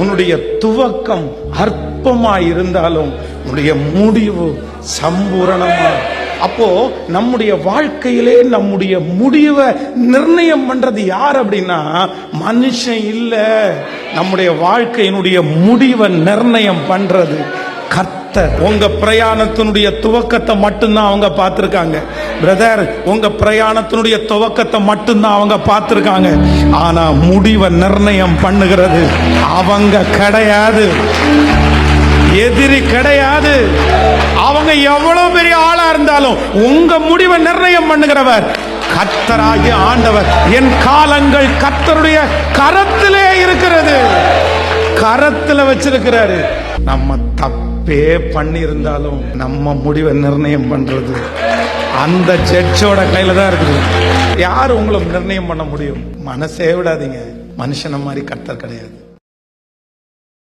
உன்னுடைய துவக்கம் அற்பமா இருந்தாலும் உன்னுடைய முடிவு சம்பூரணமா. அப்போ நம்முடைய வாழ்க்கையிலே நம்முடைய முடிவை நிர்ணயம் பண்றது யார் அப்படின்னா மனுஷன் இல்ல. நம்முடைய வாழ்க்கையினுடைய முடிவை நிர்ணயம் பண்றது கர்த்தர் உங்க பிரயாணத்தினுடைய துவக்கத்தை மட்டும்தான் அவங்க பார்த்துருக்காங்க பிரதர் உங்க பிரயாணத்தினுடைய துவக்கத்தை மட்டும்தான் அவங்க பார்த்துருக்காங்க ஆனா முடிவை நிர்ணயம் பண்ணுகிறது. அவங்க கிடையாது. எதிரி கிடையாது. அவங்க எவ்வளவு பெரிய ஆளா இருந்தாலும் உங்க முடிவை நிர்ணயம் பண்ணுகிறவர் கத்தராகிய ஆண்டவர். என் காலங்கள் கத்தருடைய கரத்திலே இருக்கிறது. கரத்தில் வச்சிருக்கிறாரு. நம்ம தப்பு பண்ணியிருந்தாலும் நம்ம முடிவை நிர்ணயம் பண்றது அந்த ஜட்ஜோட கையில தான் இருக்குது. யார் உங்களை நிர்ணயம் பண்ண முடியும்? மனசே விடாதீங்க. மனுஷன மாதிரி கர்த்தர் கிடையாது.